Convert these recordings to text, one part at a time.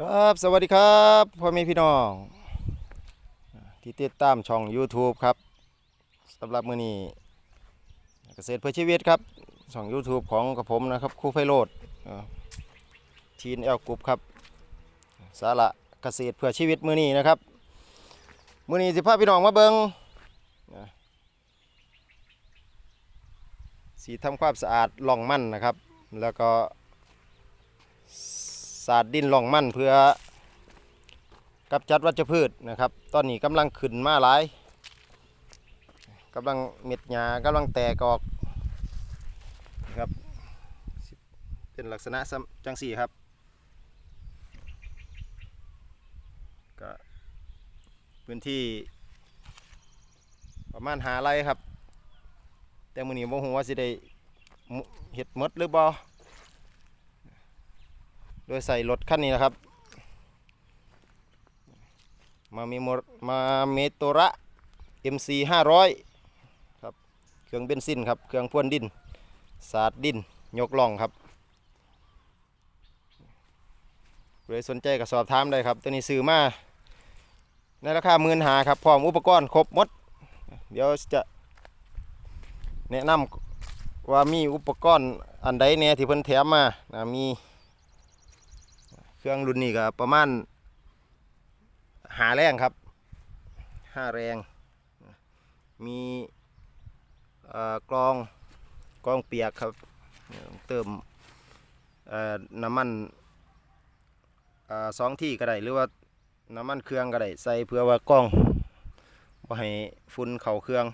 ครับสวัสดีครับพ่อแม่พี่น้อง ที่ติดตามช่อง YouTube ครับสำหรับมื้อนี้เกษตรเพื่อชีวิตครับช่อง YouTube ของกับผมนะครับครูไพโรดทีนแอลกรุ๊ปครับสาระเกษตรเพื่อชีวิตมื้อนี้นะครับมื้อนี้สิพาพี่น้องมาเบิงสีทำความสะอาดล่องมั่นนะครับ แล้วก็ สาดดินลองมั่นเพื่อกำจัดวัชพืชนะครับ ตอนนี้กำลังขึ้นมาหลายกำลังเม็ดหญ้ากำลังแตกออกนะครับ เป็นลักษณะจังสี่ครับก็พื้นที่ประมาณหาไรครับ แต่มือนี้โมโหว่าสิได้เห็ดมดหรือบ่ โดยใส่รถคันนี้นะครับ มามีโมมาเมโตระ MC 500ครับเครื่องเบนซินครับเครื่องพ่วนดิน สาดดินยกล่องครับเลยสนใจก็สอบถามได้ครับ ตัวนี้ซื้อมาในราคาหมื่นหาครับพร้อมอุปกรณ์ครบหมด เดี๋ยวจะแนะนำว่ามีอุปกรณ์อันใดเนี่ยที่เพิ่นแถมมานะมี เครื่องรุ่นนี้ก็ประมาณหาแรงครับห้าแรง มีกรองกรองเปียกครับ เติมน้ำมันอสองที่ก็ได้หรือว่าน้ำมันเครื่องก็ได้ใส่เพื่อว่ากรองบ่ให้ฝุ่นเข่าเครื่อง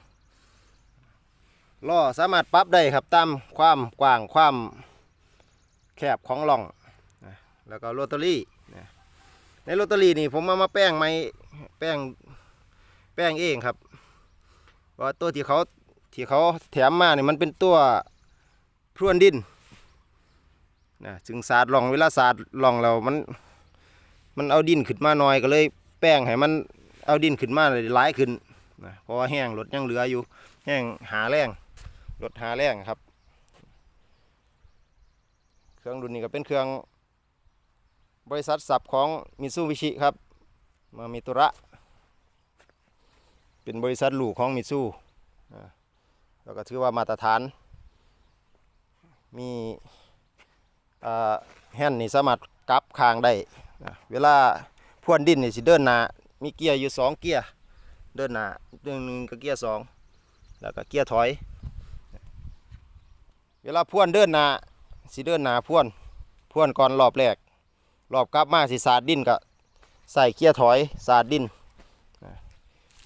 ล้อสามารถปรับได้ครับตามความกว้างความแคบของหล่อง แล้วก็โรตารี่นะในโรตารี่นี่ผมมามาแป้งไม่แป้งแป้งเองครับว่าตัวที่เขาที่เขาแถมมาเนี่ยมันเป็นตัวพรวนดินนะจึงศาสาดหล่องเวลาศาสาดหล่องเรามันมันเอาดินขึ้นมาหน่อยก็เลยแป้งให้มันเอาดินขึ้นมาหลายขึ้นนะเพราะว่าแห้งรถยังเหลืออยู่ แห้งหาแรงรถหาแรงครับ เครื่องรุ่นนี้ก็เป็นเครื่อง บริษัทสับของมิซูบิชิครับ มามิตุระ เป็นบริษัทลูกของมิซูอ่าแล้วก็ถือว่ามาตรฐาน มีอ่าแฮนด์นี่สามารถกลับคางได้นะเวลาพ่วนดินนี่สิเดินหน้ามีเกียร์อยู่สองเกียร์ เดินหน้าเรื่องหนึ่งก็เกียร์สองแล้วก็เกียร์ถอย เวลาพ่วนเดินหน้าสิเดินหน้าพ่วนพ่วนก่อนรอบแรก รอบกลับมาสิสาดดินก็ใส่เกียร์ถอยสาดดินนะ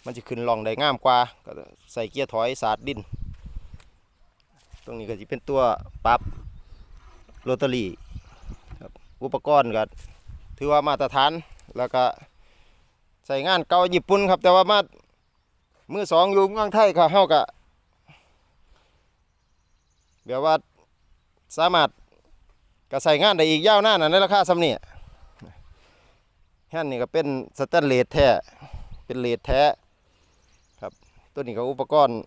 มันจะขึ้นลองได้งามกว่าก็ใส่เกียร์ถอยสาดดิน ตรงนี้ก็จะเป็นตัวปรับโรตารี่ครับอุปกรณ์ก็ถือว่ามาตรฐานแล้วก็ใส่งานเก่าญี่ปุ่นครับ แต่ว่ามามือสองอยู่เมืองไทยก็เฮาก็แบบว่าสามารถก็ใส่งานได้อีกยาวนานนในราคาสำเนีย แฮนนี่ก็เป็นสแตนเลสแท้เป็นเลสแท้ครับ ตัวนี้ก็อุปกรณ์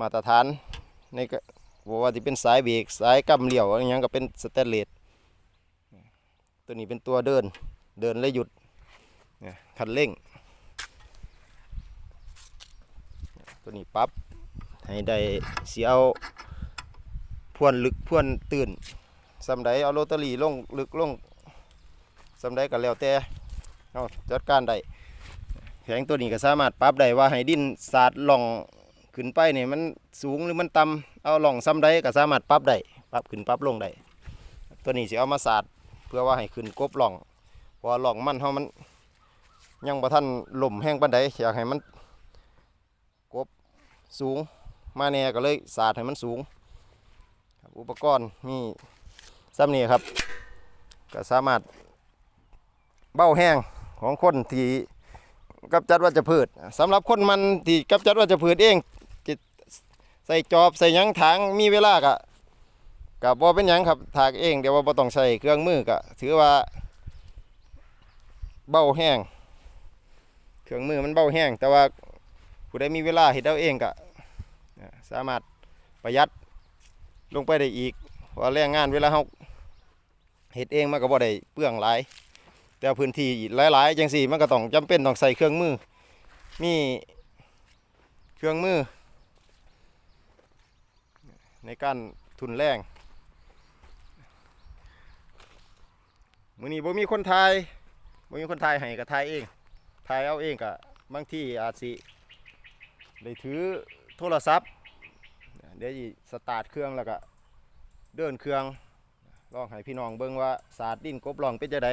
มาตรฐานในก็บอกว่าที่เป็นสายเบรกสายกำเหลี่ยวอะไรอยังก็เป็นสแตนเลสตัวนี้เป็นตัวเดินเดินและหยุดเนี่ยคันเร่ง ตัวนี้ปั๊บให้ได้เสียเอาพวนลึกพวนตื่นสำใดเอาโรตารี่ลงลึกลง สำใดก็แล้วแต่เอาจัดการได้แผงตัวนี้ก็สามารถปรับได้ว่าให้ดินสาดหล่องขึ้นไปเนี่ยมันสูงหรือมันต่ำเอาหล่องซ้ำใดก็สามารถปรับได้ปรับขึ้นปรับลงได้ตัวนี้สิเอามาสาดเพื่อว่าให้ขึ้นกบหล่องเพราะหล่องมันเฮามันยังบ่ทันล่มแห้งปานใดอยากให้มันกบสูงมาแน่ก็เลยสาดให้มันสูง อุปกรณ์มีซ้ำนี่ครับ ก็สามารถ เบ้าแห้งของคนที่กำจัดวัชพืชสำหรับคนมันที่กำจัดวัชพืชเองจิใส่จอบใส่ยังถังมีเวลากะกับบ่าเป็นยังครับถากเองเดี๋ยวว่าบ่ต้องใส่เครื่องมือกะถือว่าเบ้าแห้งเครื่องมือมันเบ้าแห้งแต่ว่าผู้ใดมีเวลาเฮ็ดเอาเองกะสามารถประหยัดลงไปได้อีกเพราะแรงงานเวลาเขาเฮ็ดเองมันก็บ่ได้เปลืองหลาย แต่พื้นที่หลายๆจังสี่มันก็ต้องจำเป็นต้องใส่เครื่องมือ มีเครื่องมือ ในการทุนแรงมื้อนี้บ่มีคนทายบ่มีคนทายให้ก็ทายเองทายเอาเองก็บางที่อาจสิได้ถือโทรศัพท์เดี๋ยวสิสตาร์ทเครื่องแล้วก็เดินเครื่องลองให้พี่น้องเบิ่งว่าสาดดินกบลองเป็นจังได